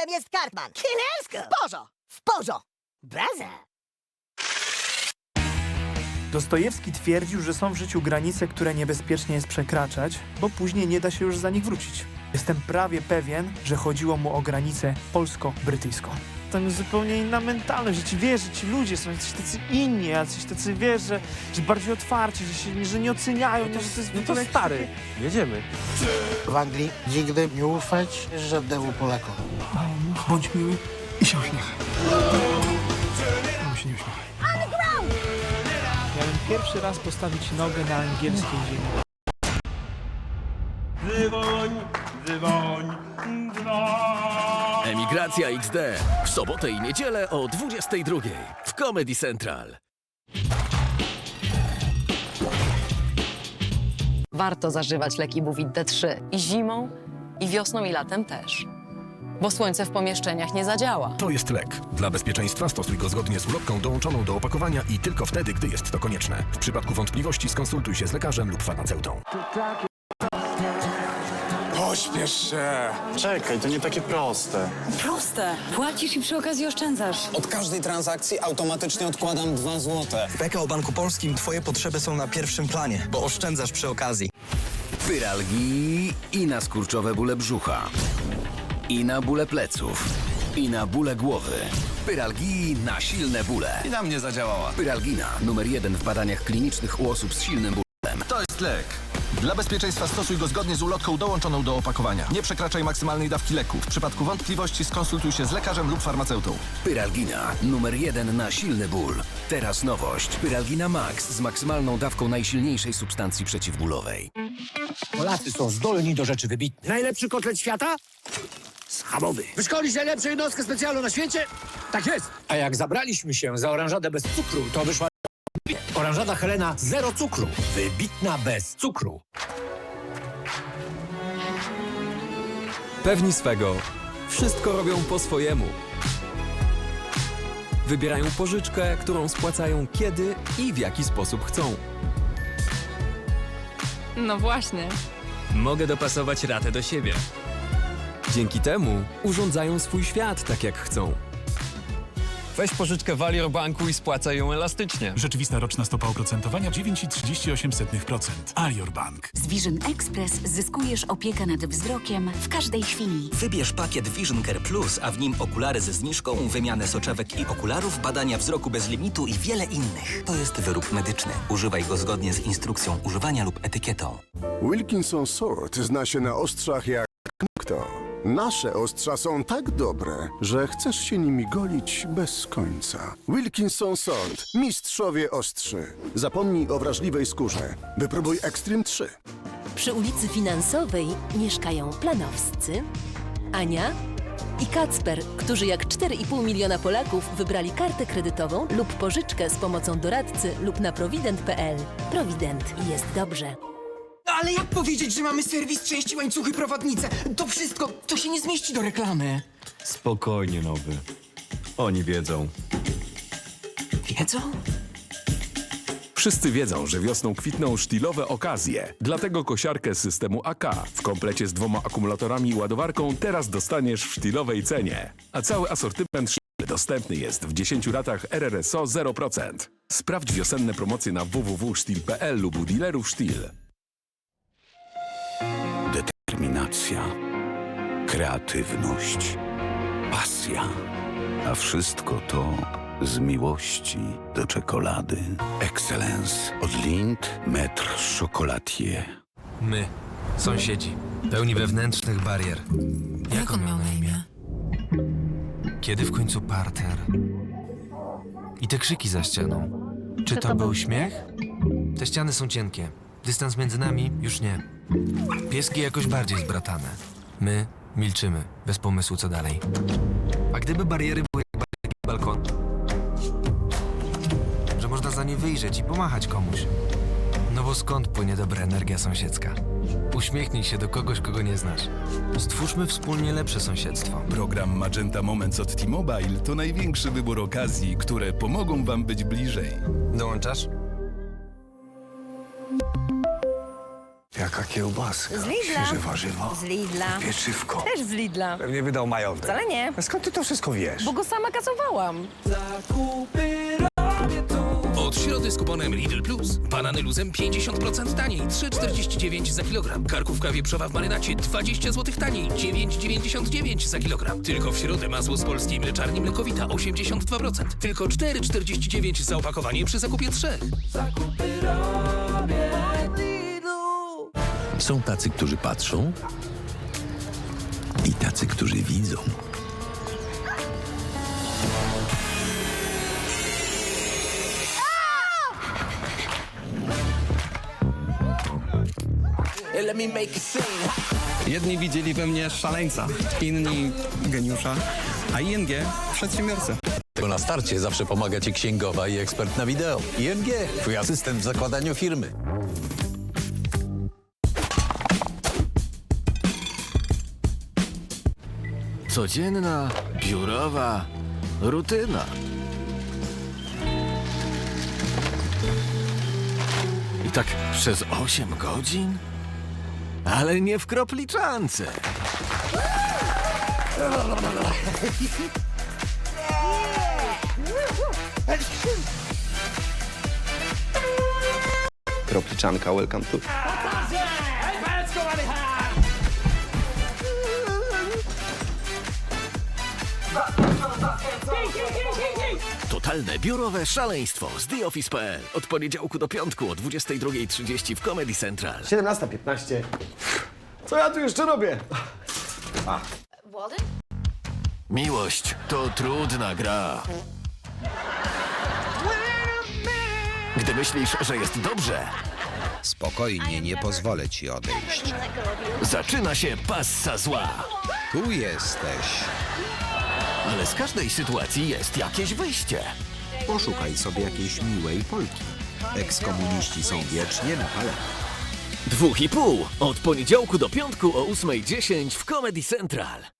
szefem jest Cartman. Kinersko! W porzo! W porzo! Braza! Dostojewski twierdził, że są w życiu granice, które niebezpiecznie jest przekraczać, bo później nie da się już za nich wrócić. Jestem prawie pewien, że chodziło mu o granicę polsko-brytyjską. Tam jest zupełnie inna mentalność, że ci wiesz, że ci ludzie są jacyś tacy inni, jacyś tacy wiesz, że, że bardziej otwarci, że, się, że nie oceniają, to, że to jest No w to stary, jedziemy. W Anglii nigdy nie ufać żadnemu Polakowi. Bądź miły i się uśmiechaj. No się nie uśmiechaj. Miałem pierwszy raz postawić nogę na angielskiej ziemi. Dzwoń, dzwoń, dzwoń. Emigracja XD w sobotę i niedzielę o 22 w Comedy Central. Warto zażywać leki Buvit D3 i zimą, i wiosną, i latem też. Bo słońce w pomieszczeniach nie zadziała. To jest lek. Dla bezpieczeństwa stosuj go zgodnie z ulotką dołączoną do opakowania i tylko wtedy, gdy jest to konieczne. W przypadku wątpliwości skonsultuj się z lekarzem lub farmaceutą. Pośpiesz się! Czekaj, to nie takie proste. Proste. Płacisz i przy okazji oszczędzasz. Od każdej transakcji automatycznie odkładam 2 złote. W PKO Banku Polskim twoje potrzeby są na pierwszym planie, bo oszczędzasz przy okazji. Pyralgi i na skurczowe bóle brzucha. I na bóle pleców. I na bóle głowy. Pyralgi na silne bóle. I na mnie zadziałała. Pyralgina numer jeden w badaniach klinicznych u osób z silnym bólem. To jest lek. Dla bezpieczeństwa stosuj go zgodnie z ulotką dołączoną do opakowania. Nie przekraczaj maksymalnej dawki leku. W przypadku wątpliwości skonsultuj się z lekarzem lub farmaceutą. Pyralgina numer jeden na silny ból. Teraz nowość. Pyralgina Max z maksymalną dawką najsilniejszej substancji przeciwbólowej. Polacy są zdolni do rzeczy wybitnych. Najlepszy kotlet świata? Schabowy. Wyszkolić najlepszą jednostkę specjalną na świecie? Tak jest. A jak zabraliśmy się za oranżadę bez cukru, to wyszła oranżada Helena zero cukru. Wybitna bez cukru. Pewni swego. Wszystko robią po swojemu. Wybierają pożyczkę, którą spłacają kiedy i w jaki sposób chcą. No właśnie. Mogę dopasować ratę do siebie. Dzięki temu urządzają swój świat tak jak chcą. Weź pożyczkę w Alior Banku i spłacaj ją elastycznie. Rzeczywista roczna stopa oprocentowania 9,38%. Alior Bank. Z Vision Express zyskujesz opiekę nad wzrokiem w każdej chwili. Wybierz pakiet Vision Care Plus, a w nim okulary ze zniżką, wymianę soczewek i okularów, badania wzroku bez limitu i wiele innych. To jest wyrób medyczny. Używaj go zgodnie z instrukcją używania lub etykietą. Wilkinson Sword zna się na ostrzach jak kto. Nasze ostrza są tak dobre, że chcesz się nimi golić bez końca. Wilkinson Sword. Mistrzowie ostrzy. Zapomnij o wrażliwej skórze. Wypróbuj Extreme 3. Przy ulicy Finansowej mieszkają planowscy, Ania i Kacper, którzy jak 4,5 miliona Polaków wybrali kartę kredytową lub pożyczkę z pomocą doradcy lub na prowident.pl. Prowident jest dobrze. Ale jak powiedzieć, że mamy serwis, części, łańcuchy, prowadnice? To wszystko, to się nie zmieści do reklamy. Spokojnie, nowy. Oni wiedzą. Wiedzą? Wszyscy wiedzą, że wiosną kwitną sztilowe okazje. Dlatego kosiarkę z systemu AK w komplecie z dwoma akumulatorami i ładowarką teraz dostaniesz w sztilowej cenie. A cały asortyment dostępny jest w 10 ratach RRSO 0%. Sprawdź wiosenne promocje na www.sztil.pl lub u dealerów Sztil. Determinacja, kreatywność, pasja. A wszystko to z miłości do czekolady. Excellence od Lind Metr Chocolatier. My, sąsiedzi, pełni wewnętrznych barier. Jak on miał na imię? Kiedy w końcu parter? I te krzyki za ścianą. Czy to był śmiech? Te ściany są cienkie. Dystans między nami już nie. Pieski jakoś bardziej zbratane. My milczymy, bez pomysłu co dalej. A gdyby bariery były jak balkonu? Że można za nie wyjrzeć i pomachać komuś. No bo skąd płynie dobra energia sąsiedzka? Uśmiechnij się do kogoś, kogo nie znasz. Stwórzmy wspólnie lepsze sąsiedztwo. Program Magenta Moments od T-Mobile to największy wybór okazji, które pomogą Wam być bliżej. Dołączasz? Jaka kiełbaska. Z Lidla. Świeże warzywa. Z Lidla. Pieczywko. Też z Lidla. Pewnie wydał majątek. Wcale nie, A skąd ty to wszystko wiesz? bo go sama kasowałam. Od środy z kuponem Lidl Plus. Banany luzem 50% taniej, 3,49 za kilogram. Karkówka wieprzowa w marynacie 20 zł taniej, 9,99 za kilogram. Tylko w środę masło z polskiej mleczarni Mlekowita 82%, tylko 4,49 za opakowanie przy zakupie trzech. Są tacy, którzy patrzą i tacy, którzy widzą. Jedni widzieli we mnie szaleńca, inni geniusza, a ING przedsiębiorcę. Na starcie zawsze pomaga Ci księgowa i ekspert na wideo. ING, Twój asystent w zakładaniu firmy. Codzienna, biurowa rutyna. I tak przez 8 godzin? Ale nie w kropliczance. Kropliczanka, welcome to... Totalne biurowe szaleństwo z TheOffice.pl. Od poniedziałku do piątku o 22.30 w Comedy Central. 17.15. Co ja tu jeszcze robię? Miłość to trudna gra. Gdy myślisz, że jest dobrze, Spokojnie, nie pozwolę ci odejść. zaczyna się passa zła. Tu jesteś. Ale z każdej sytuacji jest jakieś wyjście. Poszukaj sobie jakiejś miłej Polki. Ekskomuniści są wiecznie na palenie. Dwóch i pół. Od poniedziałku do piątku o 8.10 w Comedy Central.